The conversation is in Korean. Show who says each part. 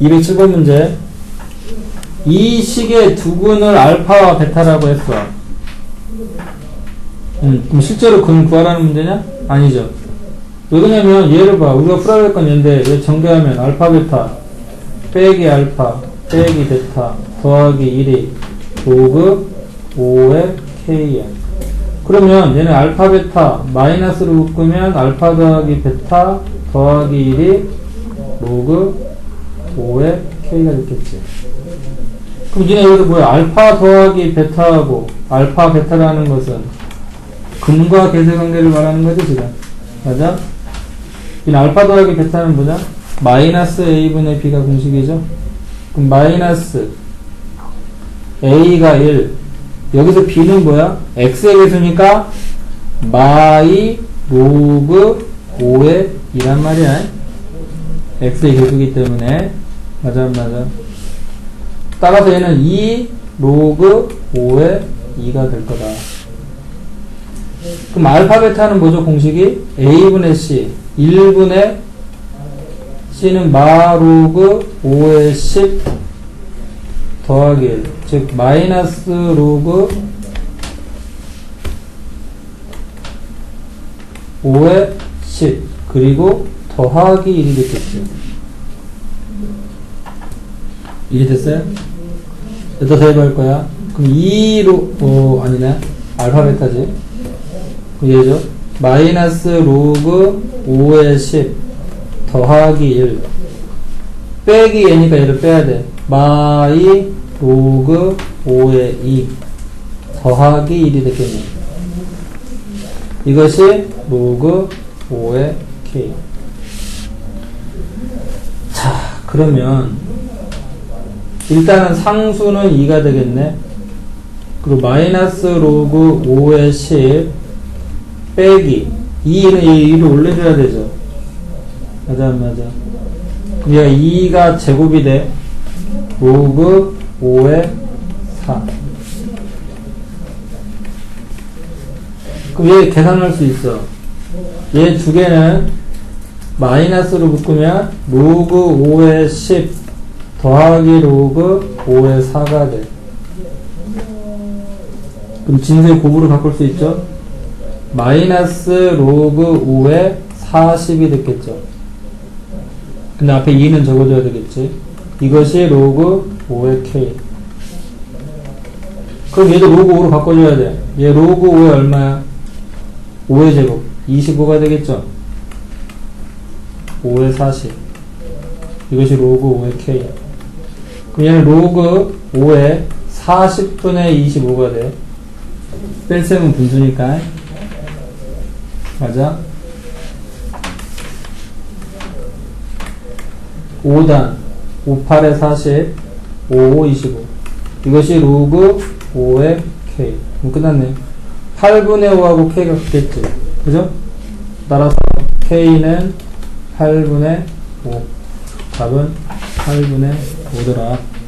Speaker 1: 207번 문제. 이 식의 두근을 알파와 베타라고 했어. 음, 그럼 실제로 근 구하라는 문제냐? 아니죠. 왜 그러냐면 얘를 봐. 우리가 풀어야 될 건 얘인데 얘 정배하면 알파 베타 빼기 알파 빼기 베타 더하기 1이 로그 5의 k야. 그러면 얘는 알파 베타 마이너스로 묶으면 알파 더하기 베타 더하기 1이 로그 5의 k가 됐겠지. 그럼 니네 여기서 뭐야? 알파 더하기 베타하고 알파 베타라는 것은 근과 계세 관계를 말하는 거지 지금. 맞아? 이 알파 더하기 베타는 뭐냐? 마이너스 a분의 b가 공식이죠. 그럼 마이너스 a가 1 여기서 b는 뭐야? x의 개수니까 마이 로그 5의 2란 말이야. x의 개수기 때문에 맞아 안 맞아? 따라서 얘는 2 로그 5의 2가 될 거다. 그럼 알파 베타는 뭐죠 공식이? a분의 c 1분의 c는 마 로그 5의 10 더하기 1. 즉 마이너스 로그 5의 10 그리고 더하기 1이 됐겠죠. 이해 됐어요? 여기다 대입할 거야. 그럼 2로, 어, 아니네. 알파 베타지. 그럼 얘죠. 마이너스 로그 5의 10 더하기 1 빼기 얘니까 얘를 빼야 돼. 마이 로그 5의 2 더하기 1이 되겠네. 이것이 로그 5의 k. 자, 그러면 일단은 상수는 2가 되겠네. 그리고 마이너스 로그 5의 10 빼기 2는 2를 올려줘야 되죠. 맞아, 안 맞아. 그럼 얘가 2가 제곱이 돼. 로그 5의 4. 그럼 얘 계산할 수 있어. 얘 두 개는 마이너스로 묶으면 로그 5의 10 더하기 로그 5의 4가 돼. 그럼 진수의 곱으로 바꿀 수 있죠? 마이너스 로그 5의 40이 됐겠죠. 근데 앞에 2는 적어줘야 되겠지. 이것이 로그 5의 k. 그럼 얘도 로그 5로 바꿔줘야 돼. 얘 로그 5의 얼마야? 5의 제곱. 25가 되겠죠. 5의 40. 이것이 로그 5의 k. 얘는 로그 5의 40분의 25가 돼. 뺄셈은 분수니까. 맞아? 5단 5, 8에 40 5, 5, 25 이것이 로그 5의 k 끝났네 8분의 5하고 k가 같겠지 그죠? 따라서 k는 8분의 5 답은 8분의 5더라